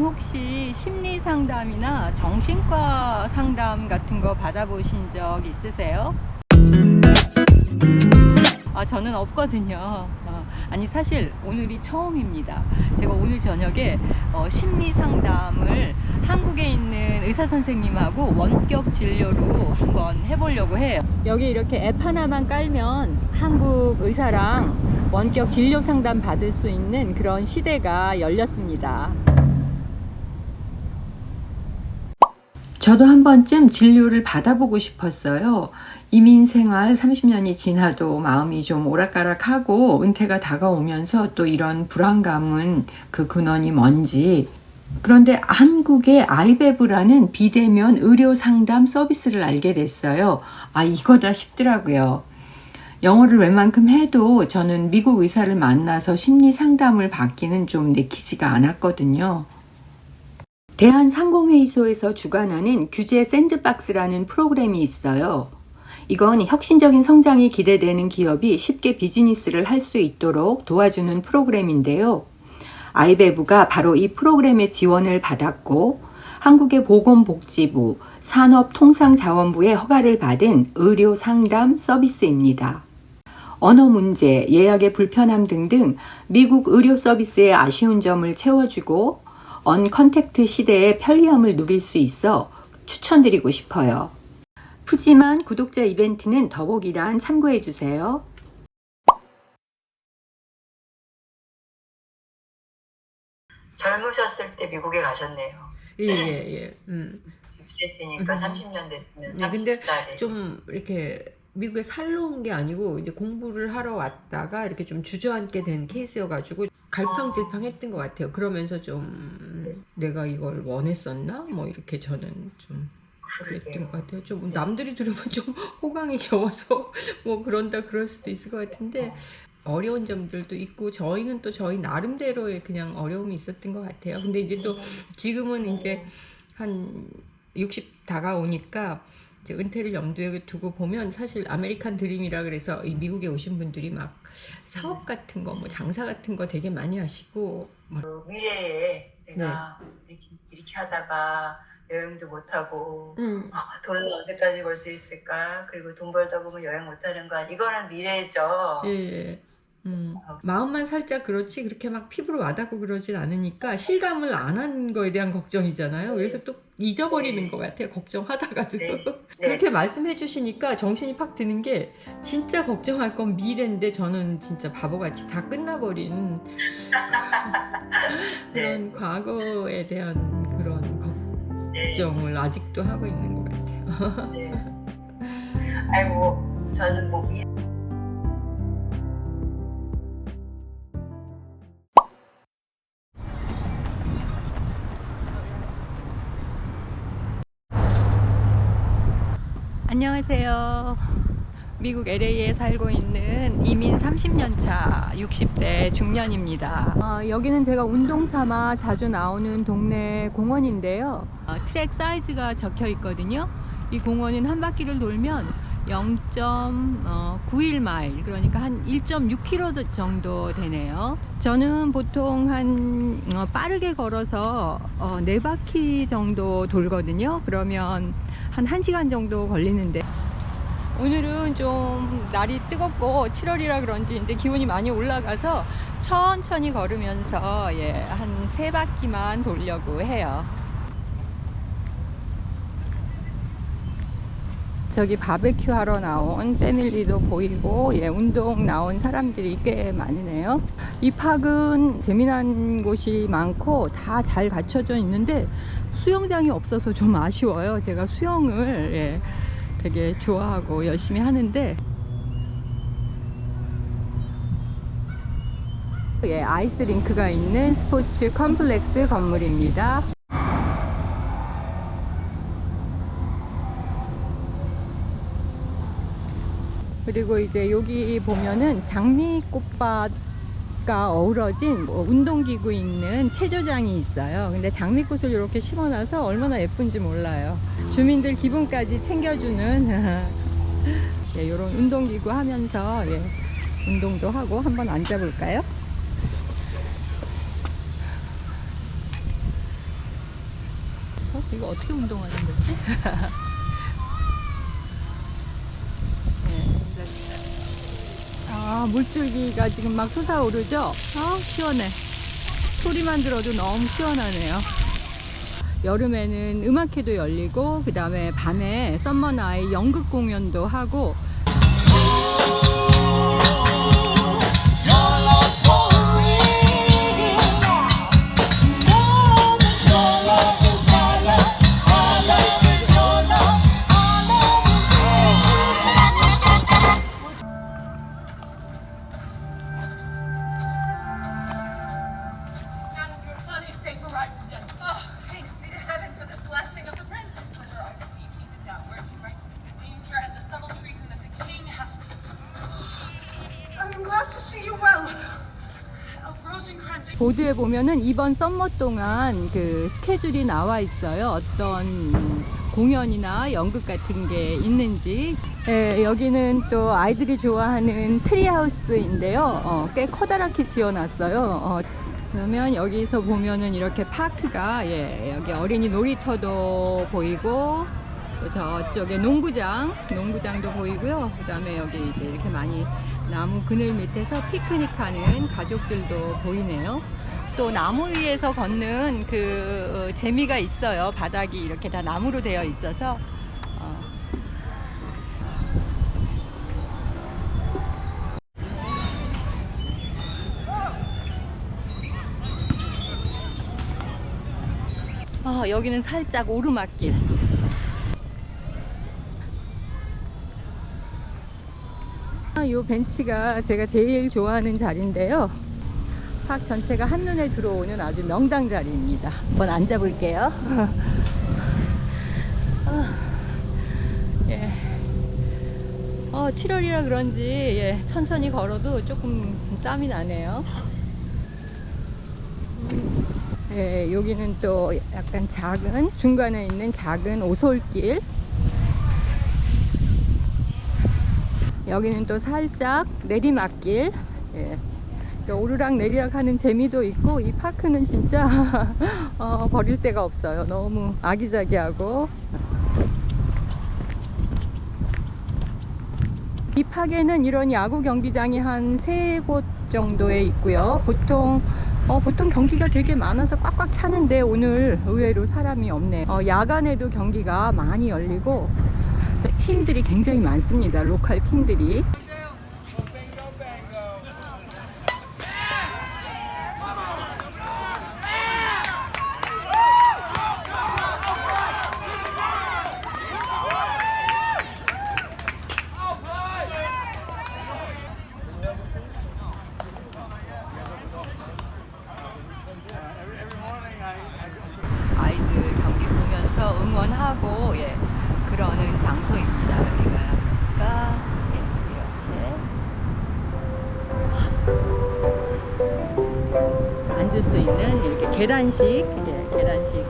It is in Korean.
혹시 심리 상담이나 정신과 상담 같은 거 받아보신 적 있으세요? 아, 저는 없거든요. 어, 아니, 사실 오늘이 처음입니다. 제가 오늘 저녁에 어, 심리 상담을 한국에 있는 의사 선생님하고 원격 진료로 한번 해보려고 해요. 여기 이렇게 앱 하나만 깔면 한국 의사랑 원격 진료 상담 받을 수 있는 그런 시대가 열렸습니다. 저도 한 번쯤 진료를 받아보고 싶었어요. 이민 생활 30년이 지나도 마음이 좀 오락가락하고 은퇴가 다가오면서 또 이런 불안감은 그 근원이 뭔지. 그런데 한국의 아이베브라는 비대면 의료 상담 서비스를 알게 됐어요. 아, 이거다 싶더라고요. 영어를 웬만큼 해도 저는 미국 의사를 만나서 심리 상담을 받기는 좀 내키지가 않았거든요. 대한상공회의소에서 주관하는 규제 샌드박스라는 프로그램이 있어요. 이건 혁신적인 성장이 기대되는 기업이 쉽게 비즈니스를 할 수 있도록 도와주는 프로그램인데요. 아이베브가 바로 이 프로그램의 지원을 받았고 한국의 보건복지부, 산업통상자원부의 허가를 받은 의료 상담 서비스입니다. 언어 문제, 예약의 불편함 등등 미국 의료 서비스의 아쉬운 점을 채워주고 언 컨택트 시대의 편리함을 누릴 수 있어 추천드리고 싶어요. 푸짐한 구독자 이벤트는 더보기란 참고해 주세요. 젊으셨을 때 미국에 가셨네요. 예, 예, 예. 음. 6세시니까 음. 30년 됐으면 네, 근데 30살에 좀 이렇게 미국에 살러 온 게 아니고 이제 공부를 하러 왔다가 이렇게 좀 주저앉게 된 케이스여가지고 갈팡질팡 했던 것 같아요. 그러면서 좀 내가 이걸 원했었나? 뭐 이렇게 저는 좀 그랬던. 것 같아요. 좀 남들이 들으면 좀 호강이 겨워서 뭐 그런다 그럴 수도 있을 것 같은데 어려운 점들도 있고 저희는 또 저희 나름대로의 그냥 어려움이 있었던 것 같아요. 근데 이제 또 지금은 이제 한 60 다가오니까 이제 은퇴를 염두에 두고 보면 사실 아메리칸 드림이라 그래서 이 미국에 오신 분들이 막 사업 같은 거 뭐 장사 같은 거 되게 많이 하시고 뭐그 미래에 내가 네. 이렇게, 이렇게 하다가 여행도 못하고 음, 돈을 언제까지 벌 수 있을까? 그리고 돈 벌다 보면 여행 못하는 거 아니? 이거는 미래죠. 예, 예. 음, 마음만 살짝 그렇지 그렇게 막 피부로 와닿고 그러진 않으니까 실감을 안 한 거에 대한 걱정이잖아요. 그래서 또 잊어버리는 네. 것 같아요. 걱정하다가도 네. 그렇게 말씀해 주시니까 정신이 팍 드는 게 진짜 걱정할 건 미래인데 저는 진짜 바보같이 다 끝나버린 그런 과거에 대한 그런 네. 걱정을 아직도 하고 있는 것 같아요. 네. 아이고 저는 뭐 미... 안녕하세요. 미국 LA에 살고 있는 이민 30년 차 60대 중년입니다. 어, 여기는 제가 운동 삼아 자주 나오는 동네 공원인데요. 어, 트랙 사이즈가 적혀 있거든요. 이 공원은 한 바퀴를 돌면 0.91마일 그러니까 한 1.6km 정도 되네요. 저는 보통 한 어, 빠르게 걸어서 어, 네 바퀴 정도 돌거든요. 그러면 한 1시간 정도 걸리는데 오늘은 좀 날이 뜨겁고 7월이라 그런지 이제 기온이 많이 올라가서 천천히 걸으면서 예, 한 세 바퀴만 돌려고 해요. 저기 바베큐 하러 나온 패밀리도 보이고 예, 운동 나온 사람들이 꽤 많으네요. 이 팍은 재미난 곳이 많고 다 잘 갖춰져 있는데 수영장이 없어서 좀 아쉬워요. 제가 수영을 예, 되게 좋아하고 열심히 하는데 예, 아이스 링크가 있는 스포츠 컴플렉스 건물입니다. 그리고 이제 여기 보면은 장미꽃밭과 어우러진 뭐 운동기구 있는 체조장이 있어요. 근데 장미꽃을 이렇게 심어놔서 얼마나 예쁜지 몰라요. 주민들 기분까지 챙겨주는 예, 이런 운동기구 하면서 예, 운동도 하고 한번 앉아볼까요? 어? 이거 어떻게 운동하는 거지? 아, 물줄기가 지금 막 솟아오르죠? 아, 시원해. 소리만 들어도 너무 시원하네요. 여름에는 음악회도 열리고, 그 다음에 밤에 썸머나이 연극 공연도 하고, 보드에 보면은 이번 썸머 동안 그 스케줄이 나와 있어요. 어떤 공연이나 연극 같은 게 있는지. 예, 여기는 또 아이들이 좋아하는 트리하우스인데요. 어, 꽤 커다랗게 지어놨어요. 어, 그러면 여기서 보면은 이렇게 파크가 예, 여기 어린이 놀이터도 보이고 또 저쪽에 농구장, 농구장도 보이고요. 그다음에 여기 이제 이렇게 많이 나무 그늘 밑에서 피크닉하는 가족들도 보이네요. 또 나무 위에서 걷는 그 어, 재미가 있어요. 바닥이 이렇게 다 나무로 되어 있어서 어. 아, 여기는 살짝 오르막길. 아, 요 벤치가 제가 제일 좋아하는 자리인데요. 팍 전체가 한눈에 들어오는 아주 명당 자리입니다. 한번 앉아볼게요. 아, 예. 어, 7월이라 그런지 예, 천천히 걸어도 조금 땀이 나네요. 예, 여기는 또 약간 작은 중간에 있는 작은 오솔길. 여기는 또 살짝 내리막길. 예. 또 오르락 내리락 하는 재미도 있고 이 파크는 진짜 어, 버릴 데가 없어요. 너무 아기자기하고 이 파게는 이런 야구 경기장이 한 세 곳 정도에 있고요. 보통 어, 보통 경기가 되게 많아서 꽉꽉 차는데 오늘 의외로 사람이 없네. 어, 야간에도 경기가 많이 열리고 팀들이 굉장히 많습니다. 로컬 팀들이. 아이들 경기 보면서 응원하고 예, 그러는 장소입니다. 여기가 그러니까 예, 이렇게 앉을 수 있는 이렇게 계단식 예, 계단식